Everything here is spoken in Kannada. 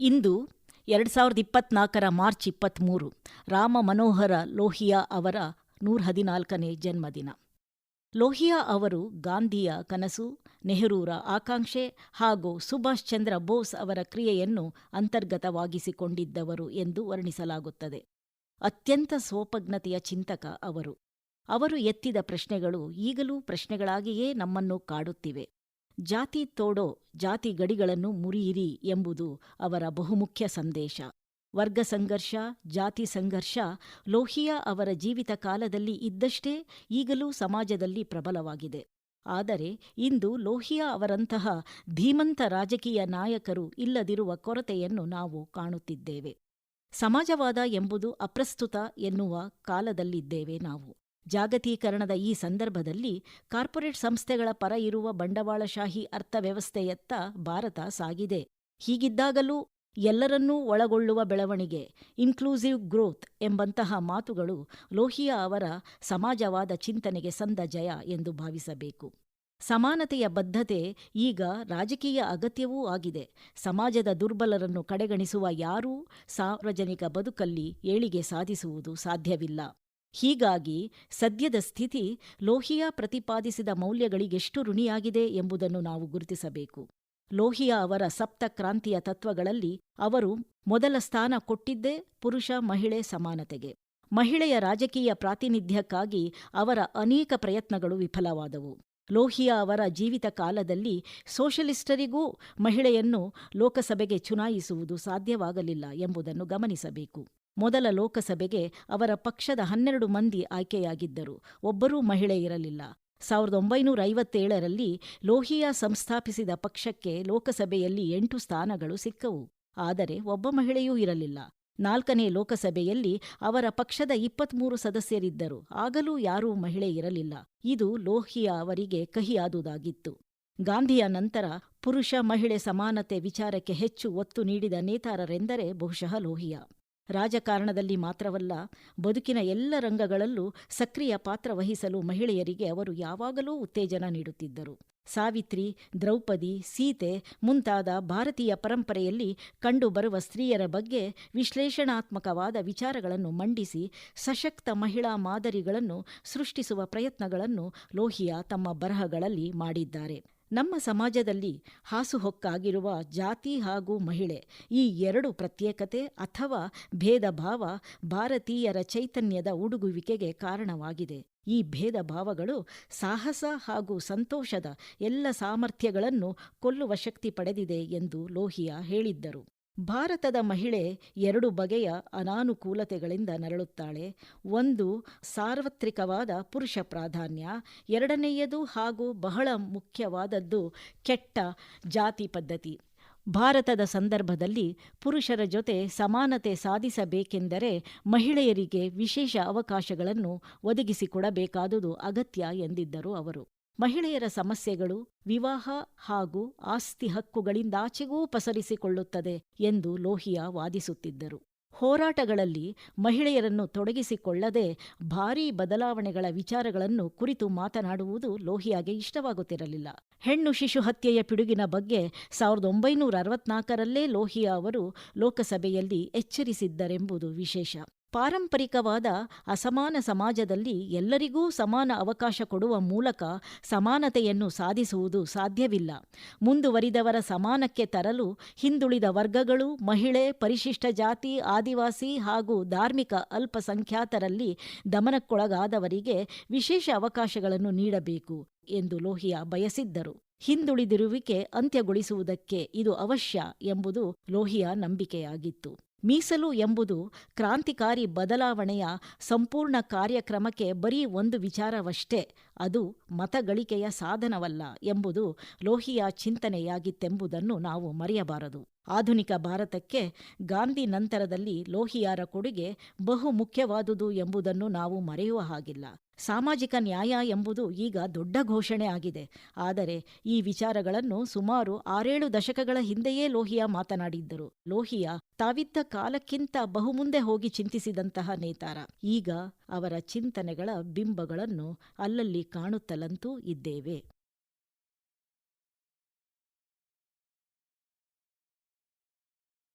ಇಂದು ಎರಡು ಸಾವಿರದ ಇಪ್ಪತ್ನಾಲ್ಕರ ಮಾರ್ಚ್ ಇಪ್ಪತ್ತ್ಮೂರು ರಾಮ ಮನೋಹರ ಲೋಹಿಯಾ ಅವರ ನೂರ ಹದಿನಾಲ್ಕನೇ ಜನ್ಮದಿನ. ಲೋಹಿಯಾ ಅವರು ಗಾಂಧಿಯ ಕನಸು, ನೆಹರೂರ ಆಕಾಂಕ್ಷೆ ಹಾಗೂ ಸುಭಾಷ್ ಚಂದ್ರ ಬೋಸ್ ಅವರ ಕ್ರಿಯೆಯನ್ನು ಅಂತರ್ಗತವಾಗಿಸಿಕೊಂಡಿದ್ದವರು ಎಂದು ವರ್ಣಿಸಲಾಗುತ್ತದೆ. ಅತ್ಯಂತ ಸೋಪಜ್ಞತೆಯ ಚಿಂತಕ ಅವರು. ಅವರು ಎತ್ತಿದ ಪ್ರಶ್ನೆಗಳು ಈಗಲೂ ಪ್ರಶ್ನೆಗಳಾಗಿಯೇ ನಮ್ಮನ್ನು ಕಾಡುತ್ತಿವೆ. ಜಾತಿ ತೋಡೋ ಜಾತಿ ಗಡಿಗಳನ್ನು ಮುರಿಯಿರಿ ಎಂಬುದು ಅವರ ಬಹುಮುಖ್ಯ ಸಂದೇಶ. ವರ್ಗ ಸಂಘರ್ಷ, ಜಾತಿ ಸಂಘರ್ಷ ಲೋಹಿಯಾ ಅವರ ಜೀವಿತ ಕಾಲದಲ್ಲಿ ಇದ್ದಷ್ಟೇ ಈಗಲೂ ಸಮಾಜದಲ್ಲಿ ಪ್ರಬಲವಾಗಿದೆ. ಆದರೆ ಇಂದು ಲೋಹಿಯಾ ಅವರಂತಹ ಧೀಮಂತ ರಾಜಕೀಯ ನಾಯಕರು ಇಲ್ಲದಿರುವ ಕೊರತೆಯನ್ನು ನಾವು ಕಾಣುತ್ತಿದ್ದೇವೆ. ಸಮಾಜವಾದ ಎಂಬುದು ಅಪ್ರಸ್ತುತ ಎನ್ನುವ ಕಾಲದಲ್ಲಿದ್ದೇವೆ ನಾವು. ಜಾಗತೀಕರಣದ ಈ ಸಂದರ್ಭದಲ್ಲಿ ಕಾರ್ಪೊರೇಟ್ ಸಂಸ್ಥೆಗಳ ಪರ ಇರುವ ಬಂಡವಾಳಶಾಹಿ ಅರ್ಥವ್ಯವಸ್ಥೆಯತ್ತ ಭಾರತ ಸಾಗಿದೆ. ಹೀಗಿದ್ದಾಗಲೂ ಎಲ್ಲರನ್ನೂ ಒಳಗೊಳ್ಳುವ ಬೆಳವಣಿಗೆ ಇನ್ಕ್ಲೂಸಿವ್ ಗ್ರೋತ್ ಎಂಬಂತಹ ಮಾತುಗಳು ಲೋಹಿಯಾ ಅವರ ಸಮಾಜವಾದ ಚಿಂತನೆಗೆ ಸಂದ ಜಯ ಎಂದು ಭಾವಿಸಬೇಕು. ಸಮಾನತೆಯ ಬದ್ಧತೆ ಈಗ ರಾಜಕೀಯ ಅಗತ್ಯವೂ ಆಗಿದೆ. ಸಮಾಜದ ದುರ್ಬಲರನ್ನು ಕಡೆಗಣಿಸುವ ಯಾರೂ ಸಾರ್ವಜನಿಕ ಬದುಕಲ್ಲಿ ಏಳಿಗೆ ಸಾಧಿಸುವುದು ಸಾಧ್ಯವಿಲ್ಲ. ಹೀಗಾಗಿ ಸದ್ಯದ ಸ್ಥಿತಿ ಲೋಹಿಯಾ ಪ್ರತಿಪಾದಿಸಿದ ಮೌಲ್ಯಗಳಿಗೆಷ್ಟು ಋಣಿಯಾಗಿದೆ ಎಂಬುದನ್ನು ನಾವು ಗುರುತಿಸಬೇಕು. ಲೋಹಿಯಾ ಅವರ ಸಪ್ತ ಕ್ರಾಂತಿಯ ತತ್ವಗಳಲ್ಲಿ ಅವರು ಮೊದಲ ಸ್ಥಾನ ಕೊಟ್ಟಿದ್ದೇ ಪುರುಷ ಮಹಿಳೆ ಸಮಾನತೆಗೆ. ಮಹಿಳೆಯ ರಾಜಕೀಯ ಪ್ರಾತಿನಿಧ್ಯಕ್ಕಾಗಿ ಅವರ ಅನೇಕ ಪ್ರಯತ್ನಗಳು ವಿಫಲವಾದವು. ಲೋಹಿಯಾ ಅವರ ಜೀವಿತ ಕಾಲದಲ್ಲಿ ಸೋಷಲಿಸ್ಟರಿಗೂ ಮಹಿಳೆಯನ್ನು ಲೋಕಸಭೆಗೆ ಚುನಾಯಿಸುವುದು ಸಾಧ್ಯವಾಗಲಿಲ್ಲ ಎಂಬುದನ್ನು ಗಮನಿಸಬೇಕು. ಮೊದಲ ಲೋಕಸಭೆಗೆ ಅವರ ಪಕ್ಷದ ಹನ್ನೆರಡು ಮಂದಿ ಆಯ್ಕೆಯಾಗಿದ್ದರು. ಒಬ್ಬರೂ ಮಹಿಳೆ ಇರಲಿಲ್ಲ. ಸಾವಿರದ ಒಂಬೈನೂರ ಐವತ್ತೇಳರಲ್ಲಿ ಲೋಹಿಯಾ ಸಂಸ್ಥಾಪಿಸಿದ ಪಕ್ಷಕ್ಕೆ ಲೋಕಸಭೆಯಲ್ಲಿ ಎಂಟು ಸ್ಥಾನಗಳು ಸಿಕ್ಕವು. ಆದರೆ ಒಬ್ಬ ಮಹಿಳೆಯೂ ಇರಲಿಲ್ಲ. ನಾಲ್ಕನೇ ಲೋಕಸಭೆಯಲ್ಲಿ ಅವರ ಪಕ್ಷದ ಇಪ್ಪತ್ಮೂರು ಸದಸ್ಯರಿದ್ದರು. ಆಗಲೂ ಯಾರೂ ಮಹಿಳೆ ಇರಲಿಲ್ಲ. ಇದು ಲೋಹಿಯಾ ಅವರಿಗೆ ಕಹಿಯಾದುದಾಗಿತ್ತು. ಗಾಂಧಿಯ ನಂತರ ಪುರುಷ ಮಹಿಳೆ ಸಮಾನತೆ ವಿಚಾರಕ್ಕೆ ಹೆಚ್ಚು ಒತ್ತು ನೀಡಿದ ನೇತಾರರೆಂದರೆ ಬಹುಶಃ ಲೋಹಿಯಾ. ರಾಜಕಾರಣದಲ್ಲಿ ಮಾತ್ರವಲ್ಲ, ಬದುಕಿನ ಎಲ್ಲ ರಂಗಗಳಲ್ಲೂ ಸಕ್ರಿಯ ಪಾತ್ರ ವಹಿಸಲು ಮಹಿಳೆಯರಿಗೆ ಅವರು ಯಾವಾಗಲೂ ಉತ್ತೇಜನ ನೀಡುತ್ತಿದ್ದರು. ಸಾವಿತ್ರಿ, ದ್ರೌಪದಿ, ಸೀತೆ ಮುಂತಾದ ಭಾರತೀಯ ಪರಂಪರೆಯಲ್ಲಿ ಕಂಡುಬರುವ ಸ್ತ್ರೀಯರ ಬಗ್ಗೆ ವಿಶ್ಲೇಷಣಾತ್ಮಕವಾದ ವಿಚಾರಗಳನ್ನು ಮಂಡಿಸಿ ಸಶಕ್ತ ಮಹಿಳಾ ಮಾದರಿಗಳನ್ನು ಸೃಷ್ಟಿಸುವ ಪ್ರಯತ್ನಗಳನ್ನು ಲೋಹಿಯಾ ತಮ್ಮ ಬರಹಗಳಲ್ಲಿ ಮಾಡಿದ್ದಾರೆ. ನಮ್ಮ ಸಮಾಜದಲ್ಲಿ ಹಾಸುಹೊಕ್ಕಾಗಿರುವ ಜಾತಿ ಹಾಗೂ ಮಹಿಳೆ ಈ ಎರಡು ಪ್ರತ್ಯೇಕತೆ ಅಥವಾ ಭೇದ ಭಾವ ಭಾರತೀಯರ ಚೈತನ್ಯದ ಉಡುಗುವಿಕೆಗೆ ಕಾರಣವಾಗಿದೆ. ಈ ಭೇದ ಭಾವಗಳು ಸಾಹಸ ಹಾಗೂ ಸಂತೋಷದ ಎಲ್ಲ ಸಾಮರ್ಥ್ಯಗಳನ್ನು ಕೊಲ್ಲುವ ಶಕ್ತಿ ಪಡೆದಿದೆ ಎಂದು ಲೋಹಿಯಾ ಹೇಳಿದ್ದರು. ಭಾರತದ ಮಹಿಳೆ ಎರಡು ಬಗೆಯ ಅನಾನುಕೂಲತೆಗಳಿಂದ ನರಳುತ್ತಾಳೆ. ಒಂದು, ಸಾರ್ವತ್ರಿಕವಾದ ಪುರುಷ ಪ್ರಾಧಾನ್ಯ. ಎರಡನೆಯದು ಹಾಗೂ ಬಹಳ ಮುಖ್ಯವಾದದ್ದು ಕೆಟ್ಟ ಜಾತಿ ಪದ್ಧತಿ. ಭಾರತದ ಸಂದರ್ಭದಲ್ಲಿ ಪುರುಷರ ಜೊತೆ ಸಮಾನತೆ ಸಾಧಿಸಬೇಕೆಂದರೆ ಮಹಿಳೆಯರಿಗೆ ವಿಶೇಷ ಅವಕಾಶಗಳನ್ನು ಒದಗಿಸಿಕೊಡಬೇಕಾದುದು ಅಗತ್ಯ ಎಂದಿದ್ದರು ಅವರು. ಮಹಿಳೆಯರ ಸಮಸ್ಯೆಗಳು ವಿವಾಹ ಹಾಗೂ ಆಸ್ತಿ ಹಕ್ಕುಗಳಿಂದಾಚೆಗೂ ಪಸರಿಸಿಕೊಳ್ಳುತ್ತದೆ ಎಂದು ಲೋಹಿಯಾ ವಾದಿಸುತ್ತಿದ್ದರು. ಹೋರಾಟಗಳಲ್ಲಿ ಮಹಿಳೆಯರನ್ನು ತೊಡಗಿಸಿಕೊಳ್ಳದೆ ಭಾರೀ ಬದಲಾವಣೆಗಳ ವಿಚಾರಗಳನ್ನು ಕುರಿತು ಮಾತನಾಡುವುದು ಲೋಹಿಯಾಗೆ ಇಷ್ಟವಾಗುತ್ತಿರಲಿಲ್ಲ. ಹೆಣ್ಣು ಶಿಶು ಹತ್ಯೆಯ ಪಿಡುಗಿನ ಬಗ್ಗೆ ಸಾವಿರದ ಒಂಬೈನೂರ ಅರವತ್ನಾಲ್ಕರಲ್ಲೇ ಲೋಹಿಯಾ ಅವರು ಲೋಕಸಭೆಯಲ್ಲಿ ಎಚ್ಚರಿಸಿದ್ದರೆಂಬುದು ವಿಶೇಷ. ಪಾರಂಪರಿಕವಾದ ಅಸಮಾನ ಸಮಾಜದಲ್ಲಿ ಎಲ್ಲರಿಗೂ ಸಮಾನ ಅವಕಾಶ ಕೊಡುವ ಮೂಲಕ ಸಮಾನತೆಯನ್ನು ಸಾಧಿಸುವುದು ಸಾಧ್ಯವಿಲ್ಲ. ಮುಂದುವರಿದವರ ಸಮಾನಕ್ಕೆ ತರಲು ಹಿಂದುಳಿದ ವರ್ಗಗಳು, ಮಹಿಳೆ, ಪರಿಶಿಷ್ಟ ಜಾತಿ, ಆದಿವಾಸಿ ಹಾಗೂ ಧಾರ್ಮಿಕ ಅಲ್ಪಸಂಖ್ಯಾತರಲ್ಲಿ ದಮನಕ್ಕೊಳಗಾದವರಿಗೆ ವಿಶೇಷ ಅವಕಾಶಗಳನ್ನು ನೀಡಬೇಕು ಎಂದು ಲೋಹಿಯಾ ಬಯಸಿದ್ದರು. ಹಿಂದುಳಿದಿರುವಿಕೆ ಅಂತ್ಯಗೊಳಿಸುವುದಕ್ಕೆ ಇದು ಅವಶ್ಯ ಎಂಬುದು ಲೋಹಿಯಾ ನಂಬಿಕೆಯಾಗಿತ್ತು. ಮೀಸಲು ಎಂಬುದು ಕ್ರಾಂತಿಕಾರಿ ಬದಲಾವಣೆಯ ಸಂಪೂರ್ಣ ಕಾರ್ಯಕ್ರಮಕ್ಕೆ ಬರೀ ಒಂದು ವಿಚಾರವಷ್ಟೇ, ಅದು ಮತಗಳಿಕೆಯ ಸಾಧನವಲ್ಲ ಎಂಬುದು ಲೋಹಿಯ ಚಿಂತನೆಯಾಗಿತ್ತೆಂಬುದನ್ನು ನಾವು ಮರೆಯಬಾರದು. ಆಧುನಿಕ ಭಾರತಕ್ಕೆ ಗಾಂಧಿ ನಂತರದಲ್ಲಿ ಲೋಹಿಯಾರ ಕೊಡುಗೆ ಬಹು ಮುಖ್ಯವಾದುದು ಎಂಬುದನ್ನು ನಾವು ಮರೆಯುವ ಹಾಗಿಲ್ಲ. ಸಾಮಾಜಿಕ ನ್ಯಾಯ ಎಂಬುದು ಈಗ ದೊಡ್ಡ ಘೋಷಣೆ ಆಗಿದೆ. ಆದರೆ ಈ ವಿಚಾರಗಳನ್ನು ಸುಮಾರು ಆರೇಳು ದಶಕಗಳ ಹಿಂದೆಯೇ ಲೋಹಿಯಾ ಮಾತನಾಡಿದ್ದರು. ಲೋಹಿಯಾ ತಾವಿದ್ದ ಕಾಲಕ್ಕಿಂತ ಬಹುಮುಂದೆ ಹೋಗಿ ಚಿಂತಿಸಿದಂತಹ ನೇತಾರ. ಈಗ ಅವರ ಚಿಂತನೆಗಳ ಬಿಂಬಗಳನ್ನು ಅಲ್ಲಲ್ಲಿ ಕಾಣುತ್ತಲಂತೂ ಇದ್ದೇವೆ.